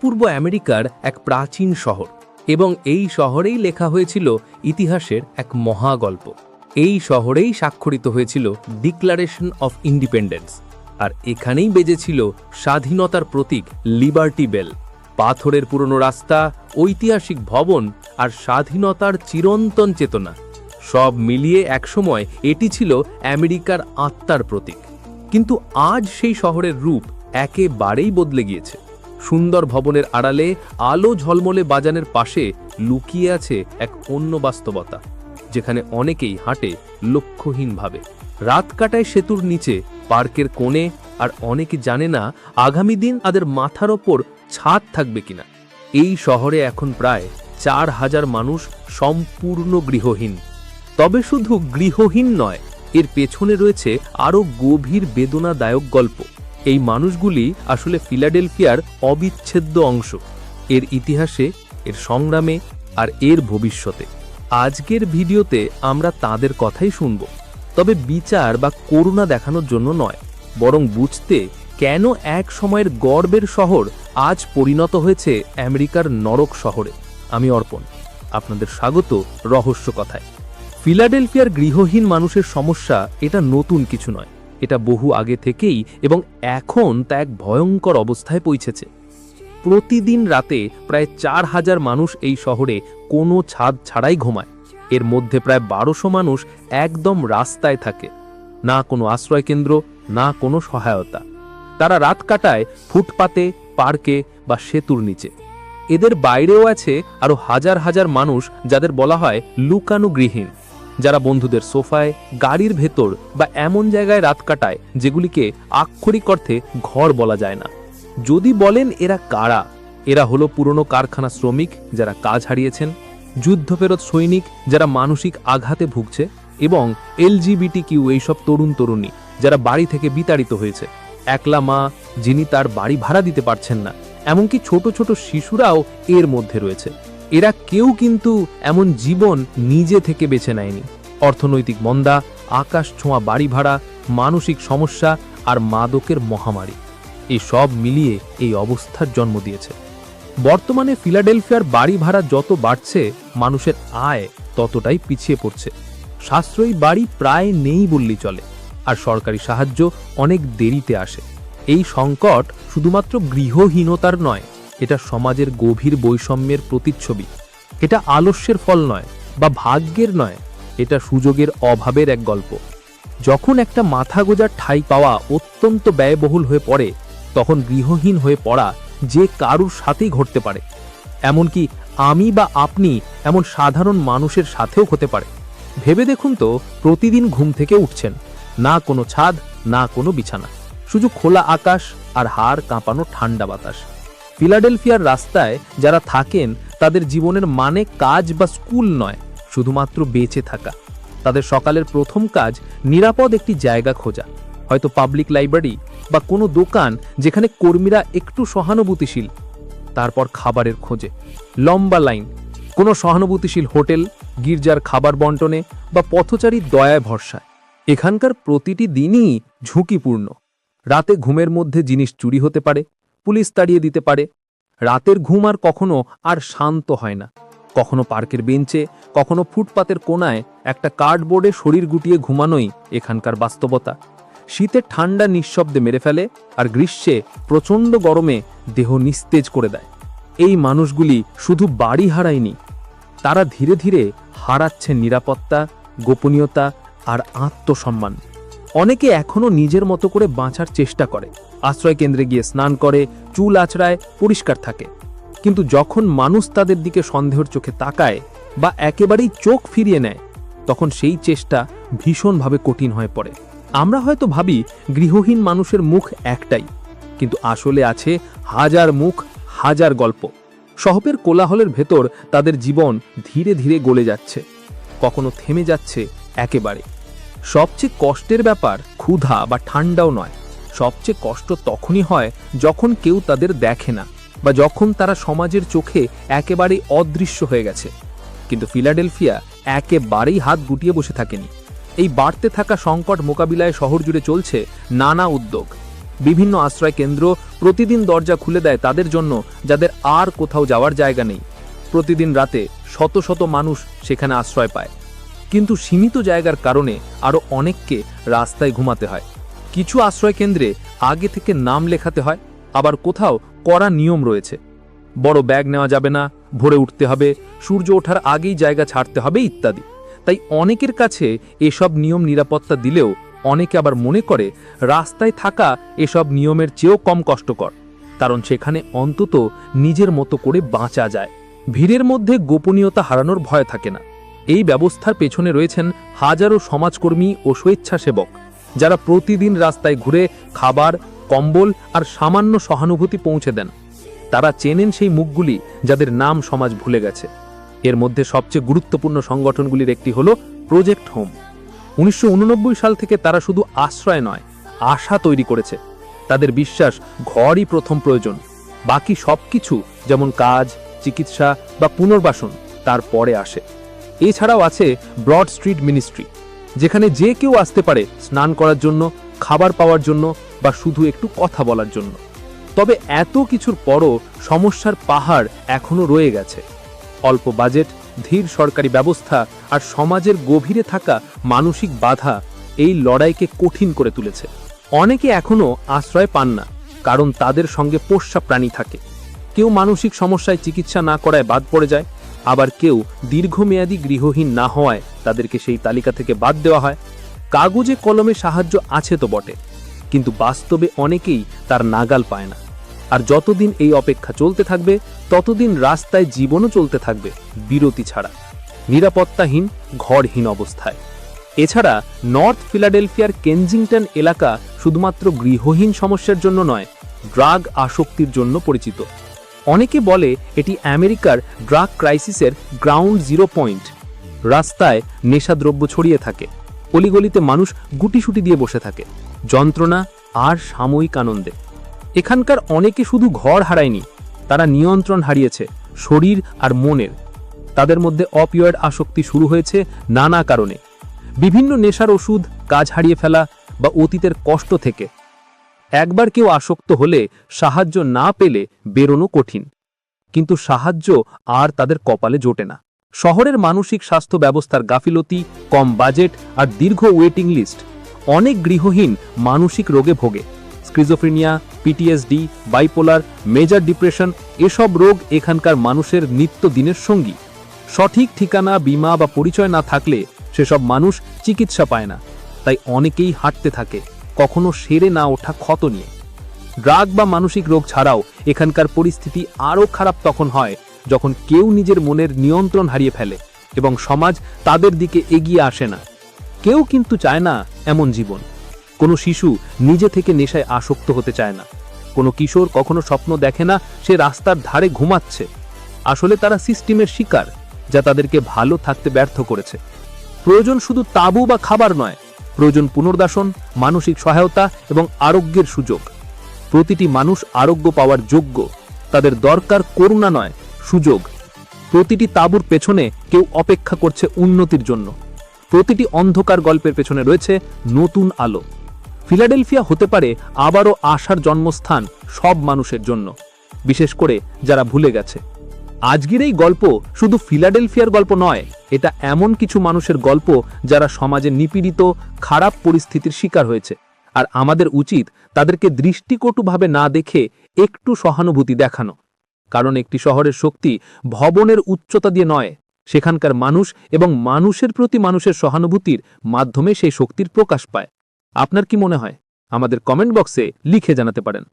পূর্ব আমেরিকার এক প্রাচীন শহর এবং এই শহরেই লেখা হয়েছিল ইতিহাসের এক মহাগল্প। এই শহরেই স্বাক্ষরিত হয়েছিল ডিক্লারেশন অফ ইন্ডিপেন্ডেন্স আর এখানেই বেজেছিল স্বাধীনতার প্রতীক লিবার্টি বেল পাথরের পুরনো রাস্তা, ঐতিহাসিক ভবন আর স্বাধীনতার চিরন্তন চেতনা। সব মিলিয়ে একসময় এটি ছিল আমেরিকার আত্মার প্রতীক। কিন্তু আজ সেই শহরের রূপ একেবারেই বদলে গিয়েছে। সুন্দর ভবনের আড়ালে আলো ঝলমলে বাজানের পাশে লুকিয়ে আছে এক অন্য বাস্তবতা, যেখানে অনেকেই হাঁটে লক্ষ্যহীনভাবে। রাত কাটায় সেতুর নিচে, পার্কের কোণে, আর অনেকে জানে না আগামী দিন তাদের মাথার ওপর ছাদ থাকবে কিনা। এই শহরে এখন প্রায় চার হাজার মানুষ সম্পূর্ণ গৃহহীন। তবে শুধু গৃহহীন নয়, এর পেছনে রয়েছে আরও গভীর বেদনাদায়ক গল্প। এই মানুষগুলি আসলে ফিলাডেলফিয়ার অবিচ্ছেদ্য অংশ। এর ইতিহাসে, এর সংগ্রামে আর এর ভবিষ্যতে। আজকের ভিডিওতে আমরা তাদের কথাই শুনব। তবে বিচার বা করুণা দেখানোর জন্য নয়, বরং বুঝতে কেন এক সময়ের গর্বের শহর আজ পরিণত হয়েছে আমেরিকার নরক শহরে। আমি অর্পণ, আপনাদের স্বাগত রহস্য কথায়। ফিলাডেলফিয়ার গৃহহীন মানুষের সমস্যা এটা নতুন কিছু নয়। এটা বহু আগে থেকেই এবং এখন তা এক ভয়ঙ্কর অবস্থায় পৌঁছেছে। প্রতিদিন রাতে প্রায় চার হাজার মানুষ এই শহরে কোনো ছাদ ছাড়াই ঘুমায়। এর মধ্যে প্রায় বারোশো মানুষ একদম রাস্তায় থাকে। না কোনো আশ্রয়কেন্দ্র, না কোনো সহায়তা। তারা রাত কাটায় ফুটপাতে, পার্কে বা সেতুর নিচে। এদের বাইরেও আছে আরও হাজার হাজার মানুষ যাদের বলা হয় লুকানু গৃহীণ যারা বন্ধুদের সোফায়, গাড়ির ভেতর বা এমন জায়গায় রাত কাটায়, যেগুলিকে আক্ষরিক অর্থে ঘর বলা যায় না। যদি বলেন এরা কারা? এরা হলো পুরনো কারখানা শ্রমিক যারা কাজ হারিয়েছেন যুদ্ধফেরত সৈনিক যারা মানসিক আঘাতে ভুগছে এবং এলজিবিটি কিউ এইসব তরুণ তরুণী যারা বাড়ি থেকে বিতাড়িত হয়েছে। একলা মা যিনি তার বাড়ি ভাড়া দিতে পারছেন না, এমনকি ছোট ছোট শিশুরাও এর মধ্যে রয়েছে। এরা কেউ কিন্তু এমন জীবন নিজে থেকে বেছে নেয়নি। অর্থনৈতিক মন্দা, আকাশ ছোঁয়া বাড়ি ভাড়া, মানসিক সমস্যা আর মাদকের মহামারী। এই সব মিলিয়ে এই অবস্থার জন্ম দিয়েছে। বর্তমানে ফিলাডেলফিয়ার বাড়ি ভাড়া যত বাড়ছে, মানুষের আয় ততটাই পিছিয়ে পড়ছে। সাশ্রয়ী বাড়ি প্রায় নেই বললেই চলে, আর সরকারি সাহায্য অনেক দেরিতে আসে। এই সংকট শুধুমাত্র গৃহহীনতার নয়, এটা সমাজের গভীর বৈষম্যের প্রতিচ্ছবি। এটা আলস্যের ফল নয়, বা ভাগ্যের নয় এটা সুযোগের অভাবের এক গল্প। যখন একটা মাথা গোজার ঠাই পাওয়া অত্যন্ত ব্যয়বহুল হয়ে পড়ে, তখন গৃহহীন হয়ে পড়া যে কারুর সাথেই ঘটতে পারে। এমনকি আমি বা আপনি এমন সাধারণ মানুষের সাথেও হতে পারে। ভেবে দেখুন তো, প্রতিদিন ঘুম থেকে উঠছেন, না কোনো ছাদ, না কোনো বিছানা। শুধু খোলা আকাশ আর হাড় কাঁপানো ঠান্ডা বাতাস। ফিলাডেলফিয়ার রাস্তায় যারা থাকেন, তাদের জীবনের মানে কাজ বা স্কুল নয়। শুধুমাত্র বেঁচে থাকা। তাদের সকালের প্রথম কাজ, নিরাপদ একটি জায়গা খোঁজা। হয়তো পাবলিক লাইব্রেরি বা কোনো দোকান যেখানে কর্মীরা একটু সহানুভূতিশীল। তারপর খাবারের খোঁজে। লম্বা লাইন। কোনো সহানুভূতিশীল হোটেল, গির্জার খাবার বন্টনে বা পথচারীর দয়ায় ভরসায়। এখানকার প্রতিটি দিনই ঝুঁকিপূর্ণ। রাতে ঘুমের মধ্যে জিনিস চুরি হতে পারে, পুলিশ তাড়িয়ে দিতে পারে। রাতের ঘুম আর কখনো আর শান্ত হয় না। কখনো পার্কের বেঞ্চে, কখনো ফুটপাতের কোনায় একটা কার্ডবোর্ডে শরীর গুটিয়ে ঘুমানোই এখানকার বাস্তবতা। শীতে ঠান্ডা নিঃশব্দে মেরে ফেলে আর গ্রীষ্মে প্রচণ্ড গরমে দেহ নিস্তেজ করে দেয়। এই মানুষগুলি শুধু বাড়ি হারায়নি, তারা ধীরে ধীরে হারাচ্ছে নিরাপত্তা, গোপনীয়তা আর আত্মসম্মান। অনেকে এখনও নিজের মতো করে বাঁচার চেষ্টা করে। আশ্রয় কেন্দ্রে গিয়ে স্নান করে, চুল আছড়ায় পরিষ্কার থাকে। কিন্তু যখন মানুষ তাদের দিকে সন্দেহের চোখে তাকায় বা একেবারেই চোখ ফিরিয়ে নেয়, তখন সেই চেষ্টা ভীষণভাবে কঠিন হয়ে পড়ে। আমরা হয়তো ভাবি গৃহহীন মানুষের মুখ একটাই, কিন্তু আসলে আছে হাজার মুখ, হাজার গল্প। শহরের কোলাহলের ভেতর তাদের জীবন ধীরে ধীরে গলে যাচ্ছে, কখনো থেমে যাচ্ছে একেবারে। সবচেয়ে কষ্টের ব্যাপার ক্ষুধা বা ঠান্ডাও নয়, সবচেয়ে কষ্ট তখনই হয় যখন কেউ তাদের দেখে না। বা যখন তারা সমাজের চোখে একেবারেই অদৃশ্য হয়ে গেছে। কিন্তু ফিলাডেলফিয়া একেবারেই হাত গুটিয়ে বসে থাকেনি। এই বাড়তে থাকা সংকট মোকাবিলায় শহর জুড়ে চলছে নানা উদ্যোগ। বিভিন্ন আশ্রয় কেন্দ্র প্রতিদিন দরজা খুলে দেয় তাদের জন্য, যাদের আর কোথাও যাওয়ার জায়গা নেই। প্রতিদিন রাতে শত শত মানুষ সেখানে আশ্রয় পায়। কিন্তু সীমিত জায়গার কারণে আরও অনেককে রাস্তায় ঘুমাতে হয়। কিছু আশ্রয় কেন্দ্রে আগে থেকে নাম লেখাতে হয়। আবার কোথাও কড়া নিয়ম রয়েছে। বড় ব্যাগ নেওয়া যাবে না, ভোরে উঠতে হবে, সূর্য ওঠার আগেই জায়গা ছাড়তে হবে ইত্যাদি। তাই অনেকের কাছে এসব নিয়ম নিরাপত্তা দিলেও অনেকে আবার মনে করে রাস্তায় থাকা এসব নিয়মের চেয়েও কম কষ্টকর। কারণ সেখানে অন্তত নিজের মতো করে বাঁচা যায়। ভিড়ের মধ্যে গোপনীয়তা হারানোর ভয় থাকে না। এই ব্যবস্থার পেছনে রয়েছেন হাজারো সমাজকর্মী ও স্বেচ্ছাসেবক, যারা প্রতিদিন রাস্তায় ঘুরে খাবার কম্বল আর সামান্য সহানুভূতি পৌঁছে দেন। তারা চেনেন সেই মুখগুলি যাদের নাম সমাজ ভুলে গেছে। এর মধ্যে সবচেয়ে গুরুত্বপূর্ণ সংগঠনগুলির একটি হল প্রজেক্ট হোম উনিশশো উননব্বই সাল থেকে তারা শুধু আশ্রয় নয়, আশা তৈরি করেছে। তাদের বিশ্বাস ঘরই প্রথম প্রয়োজন। বাকি সবকিছু যেমন কাজ, চিকিৎসা বা পুনর্বাসন তার পরে আসে। এছাড়াও আছে ব্রড স্ট্রিট মিনিস্ট্রি যেখানে যে কেউ আসতে পারে স্নান করার জন্য খাবার পাওয়ার জন্য বা শুধু একটু কথা বলার জন্য। তবে এত কিছুর পরও সমস্যার পাহাড় এখনও রয়ে গেছে। অল্প বাজেট, ধীর সরকারি ব্যবস্থা আর সমাজের গভীরে থাকা মানসিক বাধা এই লড়াইকে কঠিন করে তুলেছে। অনেকে এখনও আশ্রয় পান না, কারণ তাদের সঙ্গে পোষ্যা প্রাণী থাকে। কেউ মানসিক সমস্যায় চিকিৎসা না করায় বাদ পড়ে যায়, আবার কেউ দীর্ঘমেয়াদী গৃহহীন না হওয়ায় তাদেরকে সেই তালিকা থেকে বাদ দেওয়া হয়। কাগজে কলমে সাহায্য আছে তো বটে, কিন্তু বাস্তবে অনেকেই তার নাগাল পায় না। আর যতদিন এই অপেক্ষা চলতে থাকবে, ততদিন রাস্তায় জীবনও চলতে থাকবে বিরতি ছাড়া। নিরাপত্তাহীন, ঘরহীন অবস্থায়। এছাড়া নর্থ ফিলাডেলফিয়ার কেনজিংটন এলাকা শুধুমাত্র গৃহহীন সমস্যার জন্য নয়, ড্রাগ আসক্তির জন্য পরিচিত। অনেকে বলে এটি আমেরিকার ড্রাগ ক্রাইসিসের গ্রাউন্ড জিরো পয়েন্ট, রাস্তায় নেশাদ্রব্য ছড়িয়ে থাকে। অলিগলিতে মানুষ গুটিসুটি দিয়ে বসে থাকে, যন্ত্রণা আর সাময়িক আনন্দে। এখানকার অনেকে শুধু ঘর হারায়নি, তারা নিয়ন্ত্রণ হারিয়েছে শরীর আর মনের। তাদের মধ্যে অপিয়য়েড আসক্তি শুরু হয়েছে নানা কারণে। বিভিন্ন নেশার ওষুধ, কাজ হারিয়ে ফেলা বা অতীতের কষ্ট থেকে। একবার কেউ আসক্ত হলে সাহায্য না পেলে বেরোনো কঠিন। কিন্তু সাহায্য আর তাদের কপালে জোটে না। শহরের মানসিক স্বাস্থ্য ব্যবস্থার গাফিলতি, কম বাজেট আর দীর্ঘ ওয়েটিং লিস্ট অনেক গৃহহীন মানসিক রোগে ভোগে। Schizophrenia PTSD bipolar major depression এসব রোগ এখানকার মানুষের নিত্য দিনের সঙ্গী। সঠিক ঠিকানা, বিমা বা পরিচয় না থাকলে সেসব মানুষ চিকিৎসা পায় না। তাই অনেকেই হাঁটতে থাকে, কখনো সেরে না ওঠা ক্ষত নিয়ে। ড্রাগ বা মানসিক রোগ ছাড়াও এখানকার পরিস্থিতি আরও খারাপ তখন হয় যখন কেউ নিজের মনের নিয়ন্ত্রণ হারিয়ে ফেলে এবং সমাজ তাদের দিকে এগিয়ে আসে না। কেউ কিন্তু চায় না এমন জীবন। কোনো শিশু নিজে থেকে নেশায় আসক্ত হতে চায় না। কোনো কিশোর কখনো স্বপ্ন দেখে না সে রাস্তার ধারে ঘুমাচ্ছে। আসলে তারা সিস্টেমের শিকার, যা তাদেরকে ভালো থাকতে ব্যর্থ করেছে। প্রয়োজন শুধু তাবু বা খাবার নয়, প্রয়োজন পুনর্দাসন মানসিক সহায়তা এবং আরোগ্যের সুযোগ। প্রতিটি মানুষ আরোগ্য পাওয়ার যোগ্য। তাদের দরকার করুণা নয় সুযোগ। প্রতিটি তাঁবুর পেছনে কেউ অপেক্ষা করছে উন্নতির জন্য। প্রতিটি অন্ধকার গল্পের পেছনে রয়েছে নতুন আলো। ফিলাডেলফিয়া হতে পারে আবারও আশার জন্মস্থান সব মানুষের জন্য, বিশেষ করে যারা ভুলে গেছে। আজকের এই গল্প শুধু ফিলাডেলফিয়ার গল্প নয়, এটা এমন কিছু মানুষের গল্প যারা সমাজে নিপীড়িত, খারাপ পরিস্থিতির শিকার হয়েছে। আর আমাদের উচিত তাদেরকে দৃষ্টিকটুভাবে না দেখে একটু সহানুভূতি দেখানো। কারণ একটি শহরের শক্তি ভবনের উচ্চতা দিয়ে নয়। সেখানকার মানুষ এবং মানুষের প্রতি মানুষের সহানুভূতির মাধ্যমে সেই শক্তির প্রকাশ পায়। আপনার কি মনে হয়? আমাদের কমেন্ট বক্সে লিখে জানাতে পারেন।